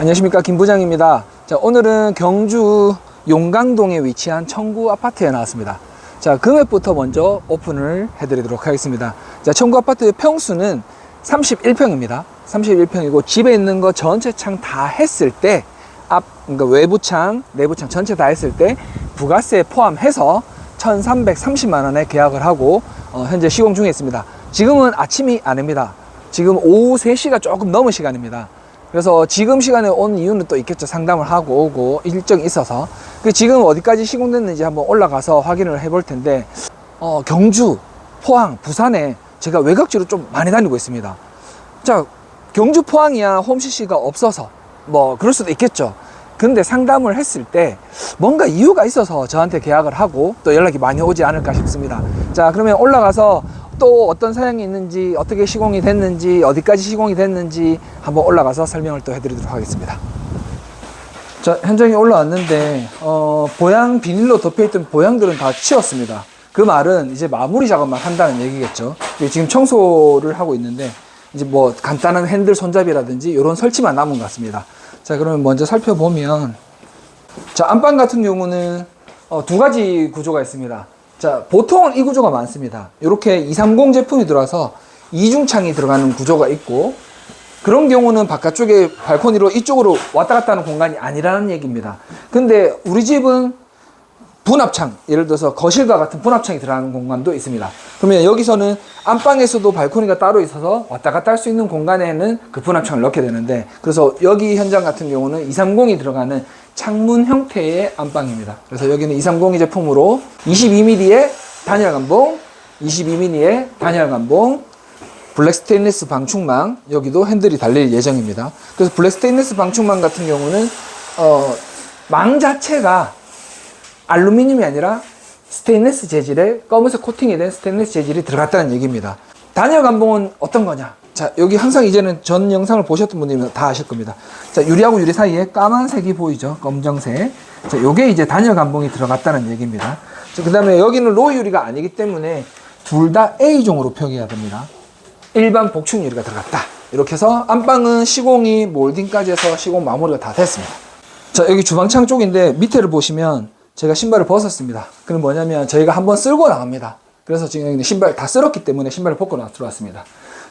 안녕하십니까 김 부장입니다. 자 오늘은 경주 용강동에 위치한 청구 아파트에 나왔습니다. 자 금액부터 먼저 오픈을 해드리도록 하겠습니다. 자 청구 아파트의 평수는 31평입니다. 31평이고 집에 있는 거 전체 창 다 했을 때 앞 그러니까 외부 창, 내부 창 전체 다 했을 때 부가세 포함해서 1,330만 원에 계약을 하고 어, 현재 시공 중에 있습니다. 지금은 아침이 아닙니다. 지금 오후 3시가 조금 넘은 시간입니다. 그래서 지금 시간에 온 이유는 또 있겠죠. 상담을 하고 오고 일정이 있어서. 그 지금 어디까지 시공됐는지 한번 올라가서 확인을 해볼 텐데, 어, 경주, 포항, 부산에 제가 외곽지로 좀 많이 다니고 있습니다. 자, 경주, 포항이야 홈CC가 없어서 뭐 그럴 수도 있겠죠. 근데 상담을 했을 때 뭔가 이유가 있어서 저한테 계약을 하고 또 연락이 많이 오지 않을까 싶습니다. 자, 그러면 올라가서 또 어떤 사양이 있는지 어떻게 시공이 됐는지 어디까지 시공이 됐는지 한번 올라가서 설명을 또 해드리도록 하겠습니다. 자, 현장에 올라왔는데 어, 보양 비닐로 덮여있던 보양들은 다 치웠습니다. 그 말은 이제 마무리 작업만 한다는 얘기겠죠. 지금 청소를 하고 있는데 이제 뭐 간단한 핸들 손잡이라든지 이런 설치만 남은 것 같습니다. 자, 그러면 먼저 살펴보면 자, 안방 같은 경우는 어, 두 가지 구조가 있습니다. 자, 보통은 이 구조가 많습니다. 이렇게 230 제품이 들어와서 이중창이 들어가는 구조가 있고 그런 경우는 바깥쪽에 발코니로 이쪽으로 왔다 갔다 하는 공간이 아니라는 얘기입니다. 근데 우리 집은 분합창, 예를 들어서 거실과 같은 분합창이 들어가는 공간도 있습니다. 그러면 여기서는 안방에서도 발코니가 따로 있어서 왔다 갔다 할 수 있는 공간에는 그 분합창을 넣게 되는데, 그래서 여기 현장 같은 경우는 230이 들어가는 창문 형태의 안방입니다. 그래서 여기는 230이 제품으로 22mm의 단열 감봉, 22mm의 단열 감봉, 블랙 스테인리스 방충망 여기도 핸들이 달릴 예정입니다. 그래서 블랙 스테인리스 방충망 같은 경우는 어, 망 자체가 알루미늄이 아니라 스테인리스 재질의 검은색 코팅이 된 스테인리스 재질이 들어갔다는 얘기입니다. 단열 감봉은 어떤 거냐? 자, 여기 항상 이제는 전 영상을 보셨던 분들은 다 아실 겁니다. 자, 유리하고 유리 사이에 까만색이 보이죠? 검정색. 자, 요게 이제 단열 감봉이 들어갔다는 얘기입니다. 자, 그 다음에 여기는 로우 유리가 아니기 때문에 둘 다 A종으로 표기해야 됩니다. 일반 복층 유리가 들어갔다. 이렇게 해서 안방은 시공이 몰딩까지 해서 시공 마무리가 다 됐습니다. 자, 여기 주방창 쪽인데 밑에를 보시면 제가 신발을 벗었습니다. 그럼 뭐냐면 저희가 한번 쓸고 나갑니다. 그래서 지금 신발 다 쓸었기 때문에 신발을 벗고 나 들어왔습니다.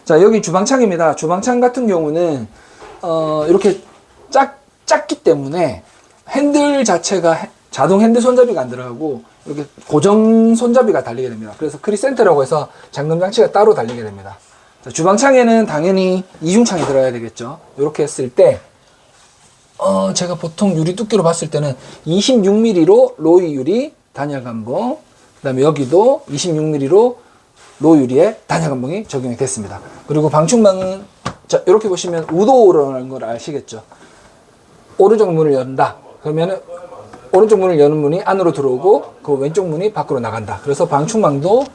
자, 여기 주방창입니다. 주방창 같은 경우는 어, 이렇게 작, 작기 때문에 핸들 자체가 해- 자동 핸들 손잡이가 안 들어가고 이렇게 고정 손잡이가 달리게 됩니다. 그래서 크리센터라고 해서 잠금 장치가 따로 달리게 됩니다. 자, 주방창에는 당연히 이중창이 들어야 되겠죠. 이렇게 했을 때 어, 제가 보통 유리 두께로 봤을 때는 26mm로 로이 유리 단열 감봉, 그 다음에 여기도 26mm로 로 유리에 단열 감봉이 적용이 됐습니다. 그리고 방충망은 자, 이렇게 보시면 우도라는 걸 아시겠죠? 오른쪽 문을 연다. 그러면은 오른쪽 문을 여는 문이 안으로 들어오고 그 왼쪽 문이 밖으로 나간다. 그래서 방충망도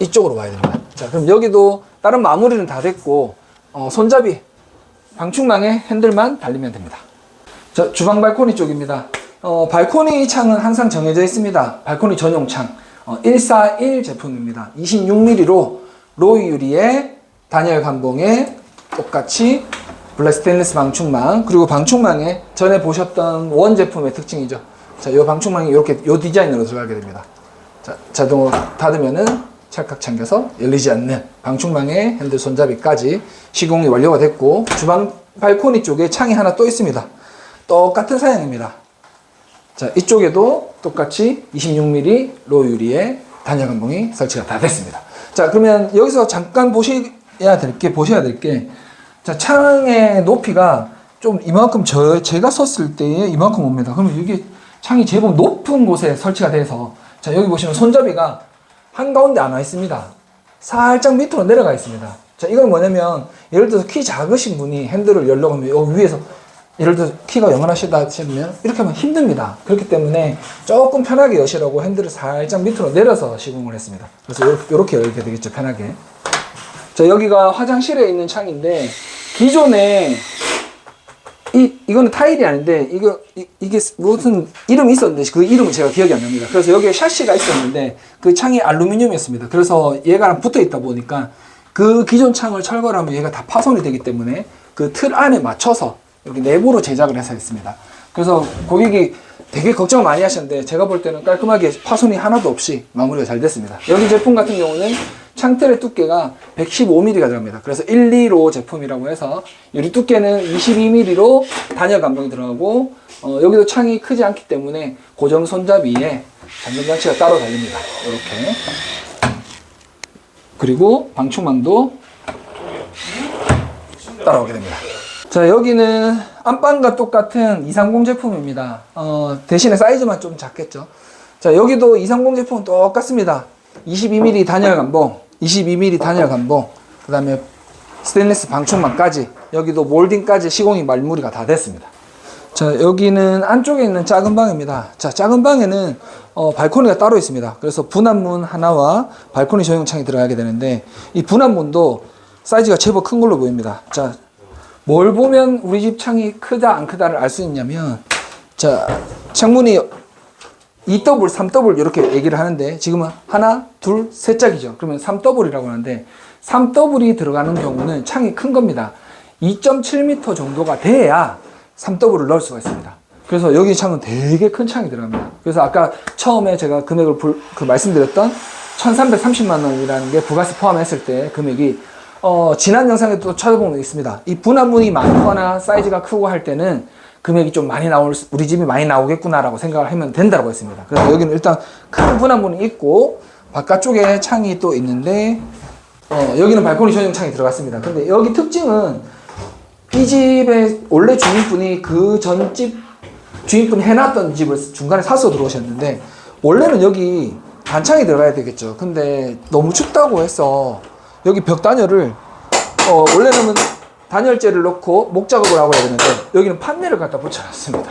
이쪽으로 와야 됩니다. 자, 그럼 여기도 다른 마무리는 다 됐고 어, 손잡이 방충망에 핸들만 달리면 됩니다. 자, 주방 발코니 쪽입니다. 어, 발코니 창은 항상 정해져 있습니다. 발코니 전용 창. 어, 141 제품입니다. 26mm로 로이 유리에 단열 감봉에 똑같이 블랙 스테인리스 방충망 그리고 방충망에 전에 보셨던 원 제품의 특징이죠. 자, 이 방충망이 이렇게 이 디자인으로 들어가게 됩니다. 자, 자동으로 닫으면은 찰칵 잠겨서 열리지 않는 방충망의 핸들 손잡이까지 시공이 완료가 됐고 주방 발코니 쪽에 창이 하나 또 있습니다. 똑같은 사양입니다. 자, 이쪽에도 똑같이 26mm 로 유리에 단열 감봉이 설치가 다 됐습니다. 자, 그러면 여기서 잠깐 보셔야 될 게, 보셔야 될 게, 자, 창의 높이가 좀 이만큼 저, 제가 섰을 때에 이만큼 옵니다. 그러면 이게 창이 제법 높은 곳에 설치가 돼서, 자, 여기 보시면 손잡이가 한가운데 안 와 있습니다. 살짝 밑으로 내려가 있습니다. 자, 이건 뭐냐면, 예를 들어서 키 작으신 분이 핸들을 열려고 하면 위에서 예를 들어 키가 영원하시다 하시면 이렇게 하면 힘듭니다. 그렇기 때문에 조금 편하게 여시라고 핸들을 살짝 밑으로 내려서 시공을 했습니다. 그래서 요렇게 열게 되겠죠, 편하게. 자, 여기가 화장실에 있는 창인데 기존에 이 이거는 타일이 아닌데 이거 이, 이게 무슨 이름이 있었는데 그 이름은 제가 기억이 안 납니다. 그래서 여기에 샤시가 있었는데 그 창이 알루미늄이었습니다. 그래서 얘가랑 붙어 있다 보니까 그 기존 창을 철거하면 얘가 다 파손이 되기 때문에 그 틀 안에 맞춰서 이렇게 내부로 제작을 해서 했습니다. 그래서 고객이 되게 걱정 많이 하셨는데 제가 볼 때는 깔끔하게 파손이 하나도 없이 마무리가 잘 됐습니다. 여기 제품 같은 경우는 창틀의 두께가 115mm가 들어갑니다. 그래서 1, 2로 제품이라고 해서 유리 두께는 22mm로 단열 감독이 들어가고 어, 여기도 창이 크지 않기 때문에 고정 손잡이에 잠금 장치가 따로 달립니다. 이렇게 그리고 방충망도 따라오게 됩니다. 자 여기는 안방과 똑같은 230 제품입니다. 어, 대신에 사이즈만 좀 작겠죠. 자 여기도 230 제품은 똑같습니다. 22mm 단열 감봉, 22mm 단열 감봉, 그 다음에 스테인리스 방충망까지 여기도 몰딩까지 시공이 말무리가 다 됐습니다. 자 여기는 안쪽에 있는 작은 방입니다. 자 작은 방에는 어, 발코니가 따로 있습니다. 그래서 분한문 하나와 발코니 전용창이 들어가게 되는데 이 분한문도 사이즈가 제법 큰 걸로 보입니다. 자 뭘 보면 우리 집 창이 크다 안 크다를 알 수 있냐면 자 창문이 2더블, 3더블 이렇게 얘기를 하는데 지금은 하나, 둘, 세 짝이죠. 그러면 3더블이라고 하는데 3더블이 들어가는 경우는 창이 큰 겁니다. 2.7m 정도가 돼야 3더블을 넣을 수가 있습니다. 그래서 여기 창은 되게 큰 창이 들어갑니다. 그래서 아까 처음에 제가 금액을 불- 그 말씀드렸던 1330만 원이라는 게 부가세 포함했을 때 금액이 어, 지난 영상에 또 찾아보면 있습니다. 이 분할문이 많거나 사이즈가 크고 할 때는 금액이 좀 많이 나올, 수- 우리 집이 많이 나오겠구나라고 생각을 하면 된다고 했습니다. 그래서 여기는 일단 큰 분할문이 있고, 바깥쪽에 창이 또 있는데, 어, 여기는 발코니 전용 창이 들어갔습니다. 근데 여기 특징은 이 집의 원래 주인분이 그 전집 주인분이 해놨던 집을 중간에 사서 들어오셨는데, 원래는 여기 단창이 들어가야 되겠죠. 근데 너무 춥다고 해서 여기 벽 단열을 어, 원래는 단열재를 넣고 목 작업을 하고 해야 되는데 여기는 판넬을 갖다 붙여놨습니다.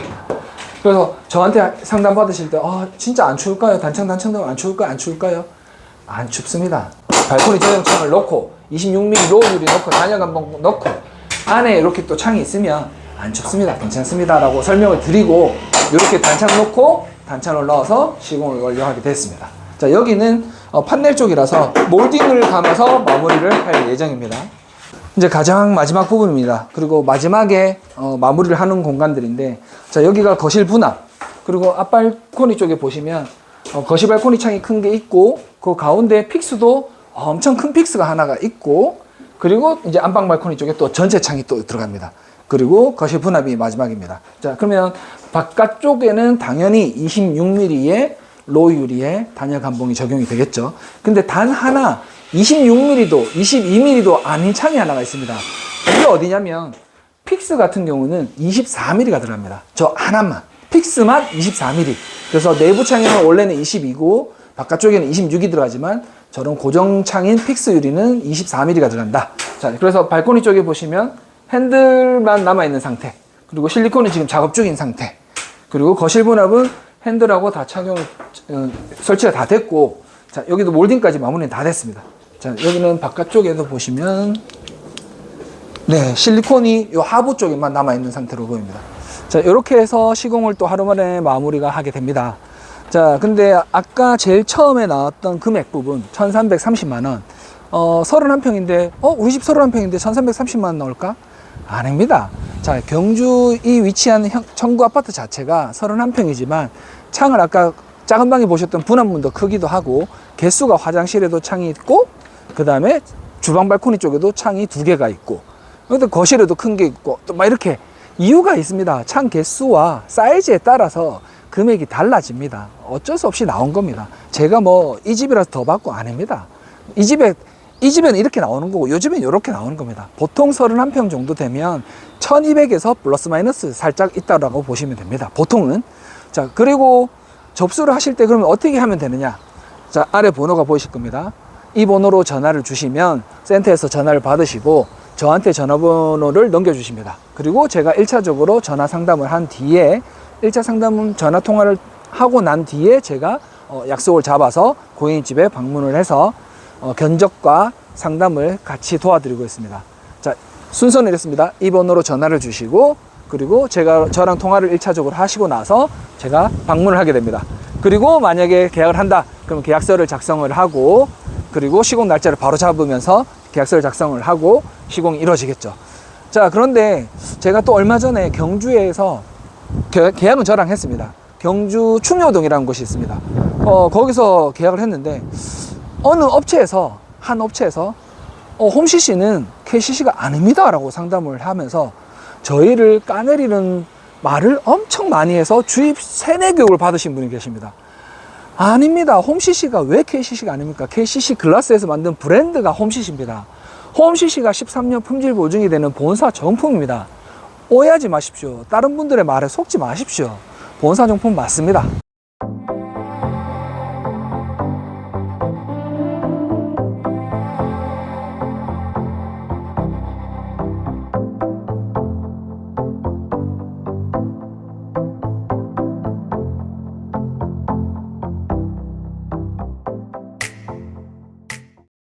그래서 저한테 상담 받으실 때 아, 진짜 안 추울까요? 단창 단창도 안 추울까요? 안 추울까요? 안 춥습니다. 발코니 전용창을 넣고 26mm 로우유리 넣고 단열 감봉 넣고 안에 이렇게 또 창이 있으면 안 춥습니다. 괜찮습니다 라고 설명을 드리고 이렇게 단창 넣고 단창을 넣어서 시공을 완료하게 됐습니다. 자 여기는 어, 판넬 쪽이라서 몰딩을 감아서 마무리를 할 예정입니다. 이제 가장 마지막 부분입니다. 그리고 마지막에 어, 마무리를 하는 공간들인데, 자 여기가 거실 분합. 그리고 앞발코니 쪽에 보시면 어, 거실 발코니 창이 큰 게 있고, 그 가운데 픽스도 엄청 큰 픽스가 하나가 있고, 그리고 이제 안방 발코니 쪽에 또 전체 창이 또 들어갑니다. 그리고 거실 분합이 마지막입니다. 자 그러면 바깥쪽에는 당연히 26mm의 로우 유리의 단열 감봉이 적용이 되겠죠. 근데 단 하나 26mm도 22mm도 아닌 창이 하나가 있습니다. 이게 어디냐면 픽스 같은 경우는 24mm가 들어갑니다. 저 하나만 픽스만 24mm. 그래서 내부 창에는 원래는 22고 바깥쪽에는 26이 들어가지만 저런 고정 창인 픽스 유리는 24mm가 들어간다. 자, 그래서 발코니 쪽에 보시면 핸들만 남아 있는 상태. 그리고 실리콘이 지금 작업 중인 상태. 그리고 거실 분합은 핸들하고 다 착용 어, 설치가 다 됐고 자 여기도 몰딩까지 마무리는 다 됐습니다. 자 여기는 바깥쪽에도 보시면 네 실리콘이 요 하부 쪽에만 남아 있는 상태로 보입니다. 자 이렇게 해서 시공을 또 하루 만에 마무리가 하게 됩니다. 자 근데 아까 제일 처음에 나왔던 금액 부분 1330만 원 어, 31평인데 어 우리 집 31평인데 1330만 원 나올까? 아닙니다. 자, 경주 이 위치한 형- 청구 아파트 자체가 31평이지만 창을 아까 작은 방에 보셨던 분한문도 크기도 하고 개수가 화장실에도 창이 있고 그 다음에 주방 발코니 쪽에도 창이 두 개가 있고 근데 거실에도 큰 게 있고 또 막 이렇게 이유가 있습니다. 창 개수와 사이즈에 따라서 금액이 달라집니다. 어쩔 수 없이 나온 겁니다. 제가 뭐 이 집이라서 더 받고 아닙니다. 이 집에 이 집에는 이렇게 나오는 거고 요 집에는 이렇게 나오는 겁니다. 보통 31평 정도 되면 1200에서 플러스 마이너스 살짝 있다라고 보시면 됩니다. 보통은. 자, 그리고 접수를 하실 때 그러면 어떻게 하면 되느냐? 자, 아래 번호가 보이실 겁니다. 이 번호로 전화를 주시면 센터에서 전화를 받으시고 저한테 전화번호를 넘겨주십니다. 그리고 제가 1차적으로 전화 상담을 한 뒤에 1차 상담은 전화 통화를 하고 난 뒤에 제가 어, 약속을 잡아서 고객님 집에 방문을 해서 어, 견적과 상담을 같이 도와드리고 있습니다. 자, 순서는 이렇습니다. 이 번호로 전화를 주시고 그리고 제가 저랑 통화를 1차적으로 하시고 나서 제가 방문을 하게 됩니다. 그리고 만약에 계약을 한다. 그럼 계약서를 작성을 하고 그리고 시공 날짜를 바로 잡으면서 계약서를 작성을 하고 시공이 이루어지겠죠. 자, 그런데 제가 또 얼마 전에 경주에서 계- 계약은 저랑 했습니다. 경주 충효동이라는 곳이 있습니다. 어, 거기서 계약을 했는데 어느 업체에서 한 업체에서 어, 홈CC는 KCC가 아닙니다라고 상담을 하면서 저희를 까내리는 말을 엄청 많이 해서 주입 세뇌 교육을 받으신 분이 계십니다. 아닙니다. 홈CC가 왜 KCC가 아닙니까? KCC 글라스에서 만든 브랜드가 홈CC입니다. 홈CC가 13년 품질 보증이 되는 본사 정품입니다. 오해하지 마십시오. 다른 분들의 말에 속지 마십시오. 본사 정품 맞습니다.